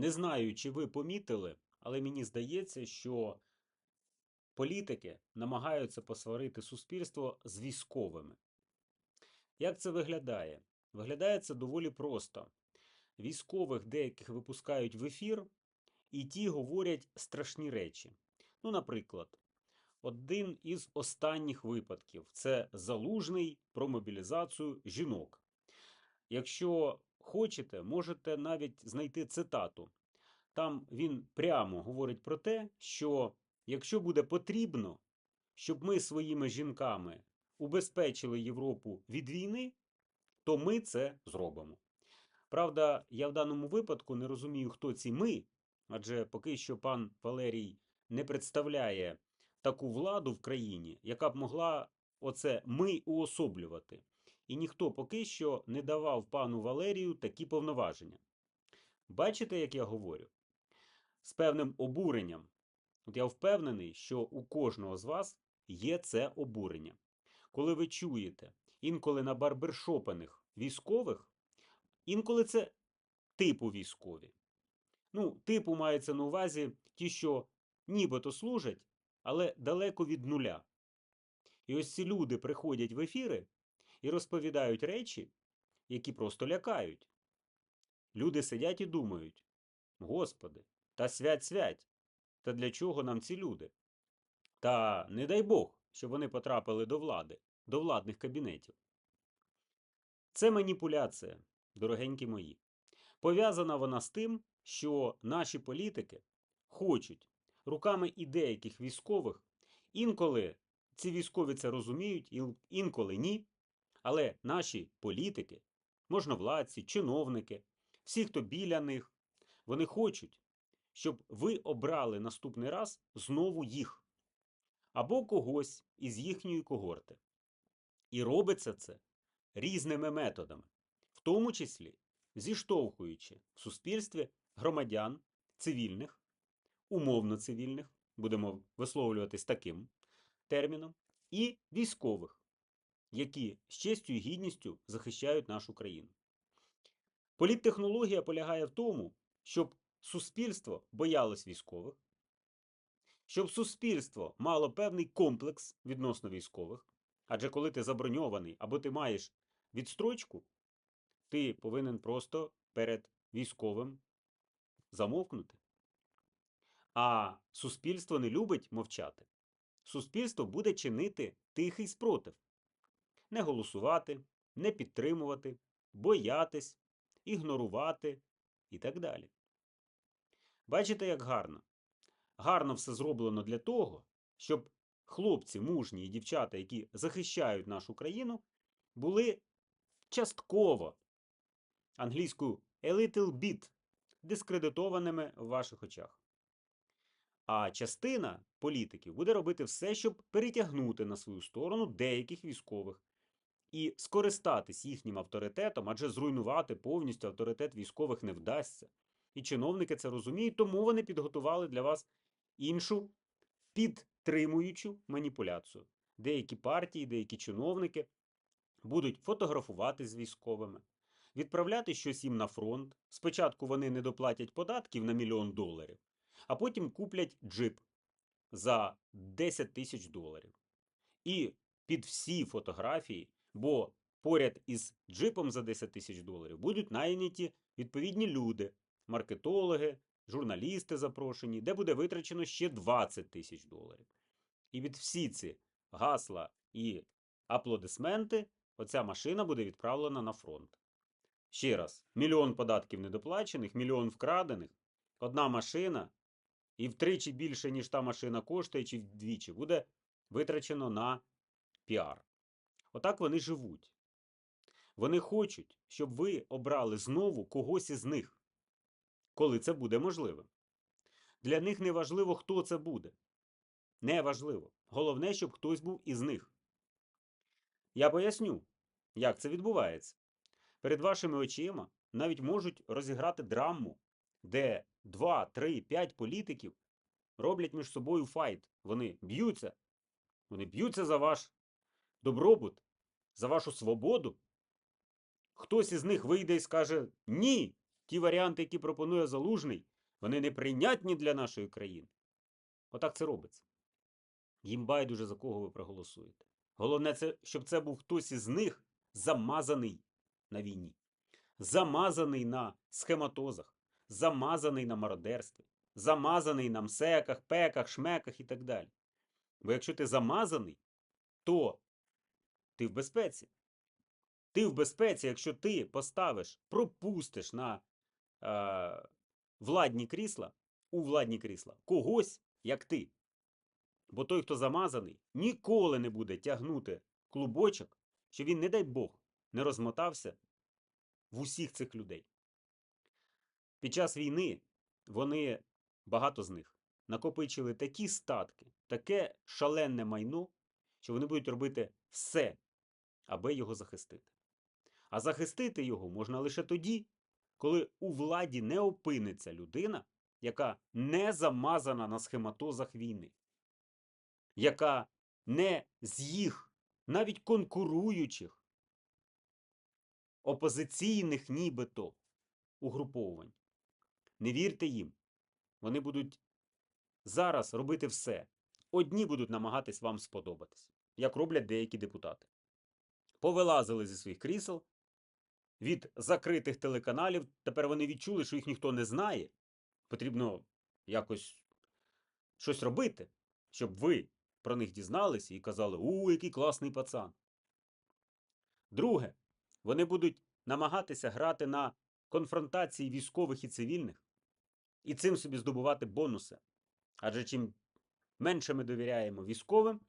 Не знаю, чи ви помітили, але мені здається, що політики намагаються посварити суспільство з військовими. Як це виглядає? Виглядає це доволі просто. Військових деяких випускають в ефір, і ті говорять страшні речі. Ну, наприклад, один із останніх випадків це залужний про мобілізацію жінок. Якщо хочете, можете навіть знайти цитату. Там він прямо говорить про те, що якщо буде потрібно, щоб ми своїми жінками убезпечили Європу від війни, то ми це зробимо. Правда, я в даному випадку не розумію, хто ці ми, адже поки що пан Валерій не представляє таку владу в країні, яка б могла оце ми уособлювати. І ніхто поки що не давав пану Валерію такі повноваження. Бачите, як я говорю? З певним обуренням. От я впевнений, що у кожного з вас є це обурення. Коли ви чуєте інколи на барбершопаних військових, інколи це типу військові. Ну, типу мається на увазі ті, що нібито служать, але далеко від нуля. І ось ці люди приходять в ефіри і розповідають речі, які просто лякають. Люди сидять і думають: Господи, та свять свять, та для чого нам ці люди? Та не дай Бог, щоб вони потрапили до влади, до владних кабінетів. Це маніпуляція, дорогенькі мої. Пов'язана вона з тим, що наші політики хочуть руками і деяких військових, інколи ці військові це розуміють, інколи ні. Але наші політики, можновладці, чиновники, всі, хто біля них, вони хочуть, щоб ви обрали наступний раз знову їх або когось із їхньої когорти. І робиться це різними методами, в тому числі зіштовхуючи в суспільстві громадян цивільних, умовно цивільних, будемо висловлюватись таким терміном, і військових, які з честю і гідністю захищають нашу країну. Політтехнологія полягає в тому, щоб суспільство боялось військових, щоб суспільство мало певний комплекс відносно військових. Адже коли ти заброньований або ти маєш відстрочку, ти повинен просто перед військовим замовкнути. А суспільство не любить мовчати. Суспільство буде чинити тихий спротив, не голосувати, не підтримувати, боятись, ігнорувати і так далі. Бачите, як гарно? Гарно все зроблено для того, щоб хлопці, мужні і дівчата, які захищають нашу країну, були частково англійською a little bit дискредитованими в ваших очах. А частина політиків буде робити все, щоб перетягнути на свою сторону деяких військових і скористатись їхнім авторитетом, адже зруйнувати повністю авторитет військових не вдасться. І чиновники це розуміють, тому вони підготували для вас іншу підтримуючу маніпуляцію. Деякі партії, деякі чиновники будуть фотографувати з військовими, відправляти щось їм на фронт. Спочатку вони не доплатять податків на мільйон доларів, а потім куплять джип за 10 тисяч доларів. І під всі фотографії, бо поряд із джипом за 10 тисяч доларів будуть найняті відповідні люди, маркетологи, журналісти запрошені, де буде витрачено ще 20 тисяч доларів. І від всі ці гасла і аплодисменти оця машина буде відправлена на фронт. Ще раз, мільйон податків недоплачених, мільйон вкрадених, одна машина, і втричі більше, ніж та машина коштує, чи вдвічі, буде витрачено на піар. Отак вони живуть. Вони хочуть, щоб ви обрали знову когось із них, коли це буде можливим. Для них не важливо, хто це буде. Не важливо. Головне, щоб хтось був із них. Я поясню, як це відбувається. Перед вашими очима навіть можуть розіграти драму, де 2, 3, 5 політиків роблять між собою файт. Вони б'ються. Вони б'ються за ваш добробут, за вашу свободу. Хтось із них вийде і скаже: Ні, ті варіанти, які пропонує Залужний, вони неприйнятні для нашої країни. Отак це робиться. Їм байдуже за кого ви проголосуєте. Головне, це, щоб це був хтось із них замазаний на війні, замазаний на схематозах, замазаний на мародерстві, замазаний на мсеках, пеках, шмеках і так далі. Бо якщо ти замазаний, то ти в безпеці. Ти в безпеці, якщо ти поставиш, пропустиш на е, владні крісла, у владні крісла когось, як ти. Бо той, хто замазаний, ніколи не буде тягнути клубочок, що він, не дай Бог, не розмотався в усіх цих людей. Під час війни вони, багато з них, накопичили такі статки, таке шаленне майно, що вони будуть робити все, аби його захистити. А захистити його можна лише тоді, коли у владі не опиниться людина, яка не замазана на схематозах війни, яка не з їх, навіть конкуруючих, опозиційних нібито угруповувань. Не вірте їм. Вони будуть зараз робити все. Одні будуть намагатись вам сподобатись, як роблять деякі депутати. Повилазили зі своїх крісел від закритих телеканалів. Тепер вони відчули, що їх ніхто не знає. Потрібно якось щось робити, щоб ви про них дізналися і казали: у, який класний пацан. Друге, вони будуть намагатися грати на конфронтації військових і цивільних і цим собі здобувати бонуси. Адже чим менше ми довіряємо військовим,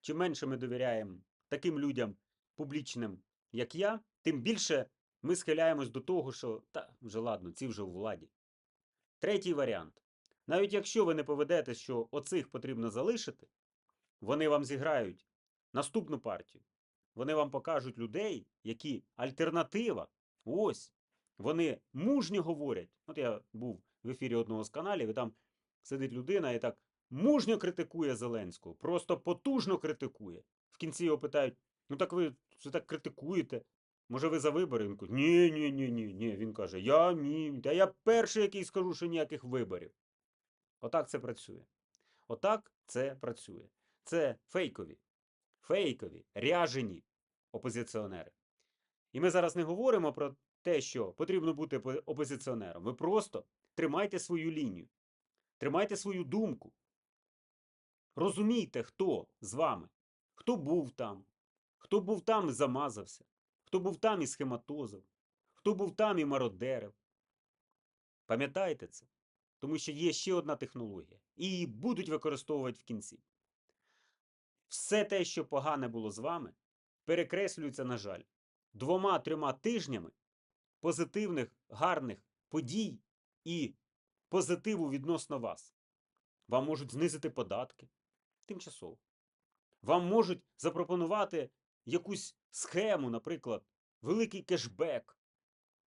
чим менше ми довіряємо таким людям публічним, як я, тим більше ми схиляємось до того, що та вже ладно, ці вже у владі. Третій варіант. Навіть якщо ви не поведете, що оцих потрібно залишити, вони вам зіграють наступну партію. Вони вам покажуть людей, які альтернатива. Ось. Вони мужньо говорять. От я був в ефірі одного з каналів, і там сидить людина і так мужньо критикує Зеленського, просто потужно критикує. В кінці його питають: ну так ви це так критикуєте? Може, ви за вибори? Він каже, ні, ні, ні, ні. Він каже, я ні. Та я перший, який скажу, що ніяких виборів. Отак це працює. Отак це працює. Це фейкові, фейкові, ряжені опозиціонери. І ми зараз не говоримо про те, що потрібно бути опозиціонером. Ви просто тримайте свою лінію, тримайте свою думку. Розумійте, хто з вами, хто був там, хто був там і замазався, хто був там і схематозив, хто був там і мародерив. Пам'ятайте це, тому що є ще одна технологія, і її будуть використовувати в кінці. Все те, що погане було з вами, перекреслюється, на жаль, двома-трьома тижнями позитивних, гарних подій і позитиву відносно вас. Вам можуть знизити податки тимчасово. Вам можуть запропонувати якусь схему, наприклад, великий кешбек.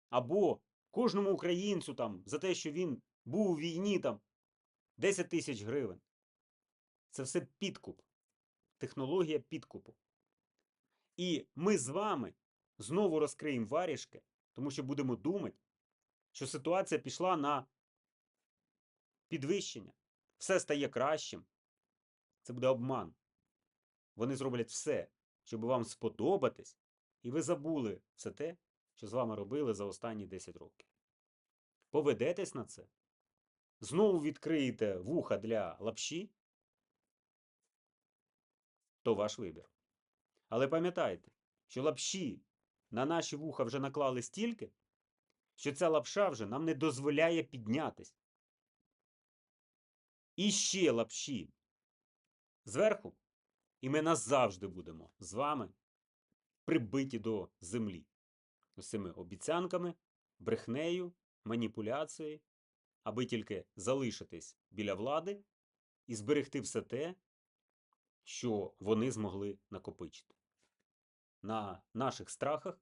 Або кожному українцю там за те, що він був у війні там 10 тисяч гривень. Це все підкуп. Технологія підкупу. І ми з вами знову розкриємо варіжки, тому що будемо думати, що ситуація пішла на підвищення. Все стає кращим. Це буде обман. Вони зроблять все, щоб вам сподобатись, і ви забули все те, що з вами робили за останні 10 років. Поведетесь на це, знову відкриєте вуха для лапші, то ваш вибір. Але пам'ятайте, що лапші на наші вуха вже наклали стільки, що ця лапша вже нам не дозволяє піднятись. І ще лапші зверху, і ми назавжди будемо з вами прибиті до землі. Цими обіцянками, брехнею, маніпуляцією, аби тільки залишитись біля влади і зберегти все те, що вони змогли накопичити. На наших страхах,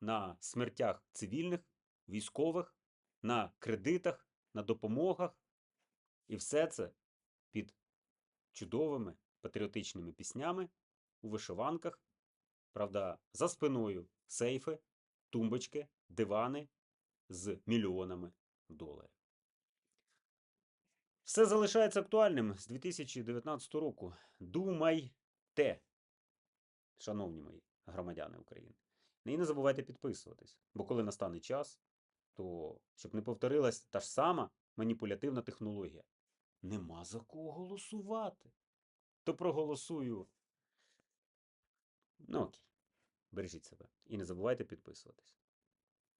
на смертях цивільних, військових, на кредитах, на допомогах. І все це під чудовими патріотичними піснями у вишиванках. Правда, за спиною сейфи, тумбочки, дивани з мільйонами доларів. Все залишається актуальним з 2019 року. Думайте, шановні мої громадяни України. І не забувайте підписуватись, бо коли настане час, то щоб не повторилась та ж сама маніпулятивна технологія. Нема за кого голосувати. То проголосую. Ну окей. Бережіть себе. І не забувайте підписуватись.